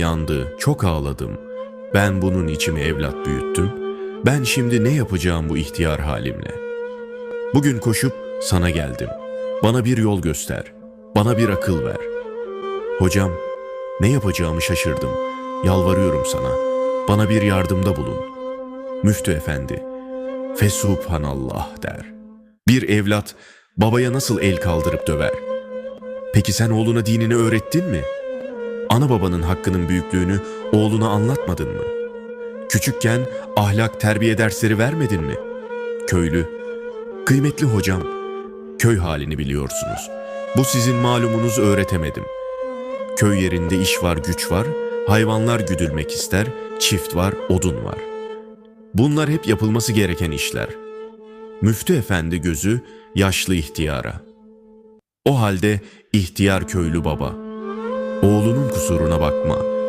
yandı, çok ağladım. Ben bunun içimi evlat büyüttüm. Ben şimdi ne yapacağım bu ihtiyar halimle? Bugün koşup sana geldim. Bana bir yol göster. Bana bir akıl ver. Hocam, ne yapacağımı şaşırdım. Yalvarıyorum sana. Bana bir yardımda bulun. Müftü efendi, Fesubhanallah der. Bir evlat babaya nasıl el kaldırıp döver? Peki sen oğluna dinini öğrettin mi? Ana babanın hakkının büyüklüğünü oğluna anlatmadın mı? Küçükken ahlak terbiye dersleri vermedin mi? Köylü, kıymetli hocam, köy halini biliyorsunuz. Bu sizin malumunuz öğretemedim. Köy yerinde iş var, güç var, hayvanlar güdülmek ister, çift var, odun var. Bunlar hep yapılması gereken işler. Müftü efendi gözü yaşlı ihtiyara. O halde ihtiyar köylü baba, oğlunun kusuruna bakma,